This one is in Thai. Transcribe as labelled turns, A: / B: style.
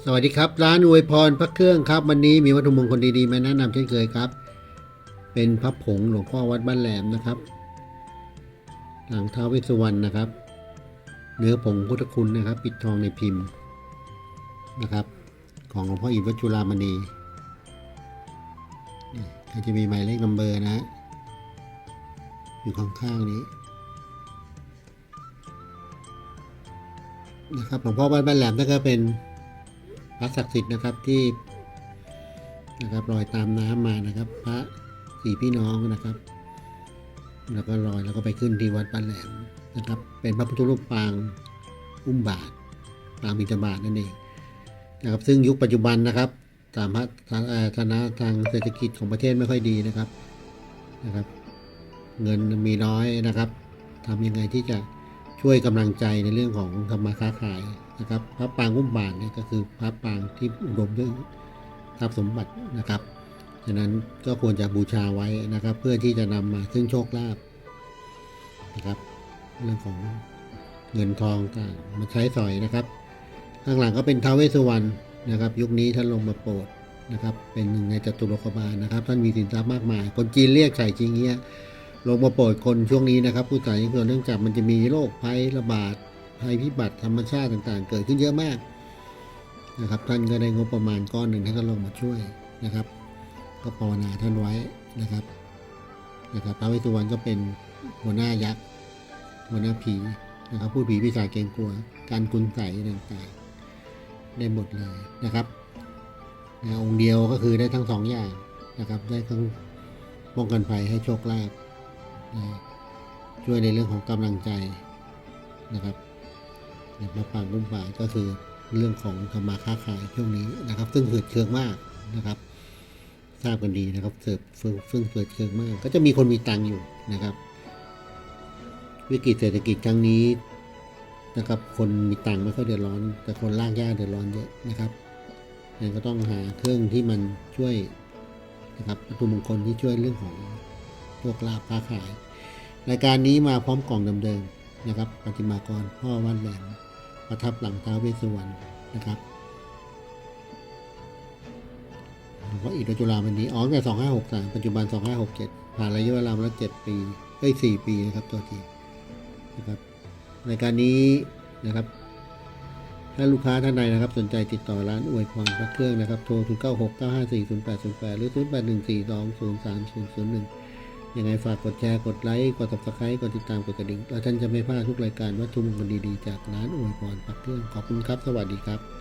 A: สวัสดีครับ ร้านอวยพรพระเครื่องครับ วันนี้มีวัตถุมงคลดีๆมาแนะนำเช่นเคยครับ เป็นพระผงหลวงพ่อวัดบ้านแหลมนะครับ หลังท้าวเวสสุวรรณนะครับ เนื้อผงพุทธคุณนะครับ ปิดทองในพิมพ์นะครับ ของหลวงพ่ออินวัดจุฬามณีนี่ก็จะมีหมายเลขนัมเบอร์นะ อยู่ข้างๆนี้นะครับหลวงพ่อวัดบ้านแหลมนั่นก็เป็น ระศักดิ์สิทธิ์นะครับที่นะครับลอยตามน้ำมานะครับ พระสี่พี่น้องนะครับ แล้วก็ลอยแล้วก็ไปขึ้นที่วัดบ้านแหลมนะครับ เป็นพระพุทธรูปปางอุ้มบาทปางบิณฑบาตนั่นเองนะครับ ซึ่งยุคปัจจุบันนะครับตามพระฐานะฐานะทางเศรษฐกิจของประเทศไม่ค่อยดีนะครับนะครับ เงินมีน้อยนะครับทำยังไงที่จะช่วยกำลังใจในเรื่องของธรรมาค้าขาย นะครับพระปางอุ้มบาทเนี่ยก็คือพระปางที่อุดมด้วยทรัพย์สมบัตินะครับฉะนั้นก็ควรจะบูชาไว้นะครับ เพื่อที่จะนำมาซึ่งโชคลาภนะครับ เรื่องของเงินทองต่างมาใช้สอยนะครับ ข้างหลังก็เป็นท้าวเวสสุวรรณนะครับ ยุคนี้ท่านลงมาโปรดนะครับ เป็นหนึ่งในจตุโลกบาลนะครับ ท่านมีสินทรัพย์มากมาย คนจีนเรียกไฉจริงเงี้ยลงมาโปรดคนช่วงนี้นะครับ ผู้สายเนื่องจากมันจะมีโรคภัยระบาด ภัยพิบัติธรรมชาติต่างๆ เกิดขึ้นเยอะมากนะครับท่านก็ได้งบประมาณก้อนหนึ่งท่านก็ลงมาช่วยนะครับ ก็ภาวนาท่านไว้นะครับนะครับพระวิสุวรรณก็เป็นหัวหน้ายักษ์หัวหน้าผีนะครับผู้ผีปีศาจเกรงกลัว การกุนใสต่างๆได้หมดเลยนะครับนะองค์เดียวก็คือได้ทั้งสองอย่างนะครับ ได้ทั้งป้องกันภัยให้โชคลาภนะช่วยในเรื่องของกำลังใจนะครับ ในพระปางรุ่มป่าก็คือเรื่องของธรรมาค้าขายช่วงนี้นะครับ ซึ่งเกิดเคืองมากนะครับ ทราบกันดีนะครับเสิร์ฟซึ่งซึ่งเกิดเคืองมาก ก็จะมีคนมีตังค์อยู่นะครับ วิกฤตเศรษฐกิจครั้งนี้นะครับ คนมีตังค์ไม่ค่อยเดือดร้อน แต่คนลากยากเดือดร้อนเยอะนะครับงั้นก็ต้องหาเครื่องที่มันช่วยนะครับวัตถุมงคลที่ช่วยเรื่องของโชคลาภค้าขาย รายการนี้มาพร้อมกล่องเดิมๆ นะครับปฏิมากรพ่อวันแหลมประทับหลังท้าวเวสสุวรรณนะครับหลวงพ่ออิฐจุฬามณีอ๋อตั้งแต่สองห้าหกสามปัจจุบันสองห้าหกเจ็ดผ่านระยะเวลามาแล้วเจ็ดปีเอ้ยสี่ปีนะครับตัวทีนะครับรายการนี้นะครับ ถ้าลูกค้าท่านใดนะครับ สนใจติดต่อร้านอวยพรพระเครื่องนะครับ โทร 0 9 6 9 5 4 0 8 0 8 หรือ 081420301 ยังไงฝากกดแชร์ กดไลค์ กดติดตามกดติดตาม กดกระดิ่ง แล้วท่านจะไม่พลาดทุกรายการวัตถุมงคลดีๆ จากร้านอวยพรปักเครื่อง ขอบคุณครับ สวัสดีครับ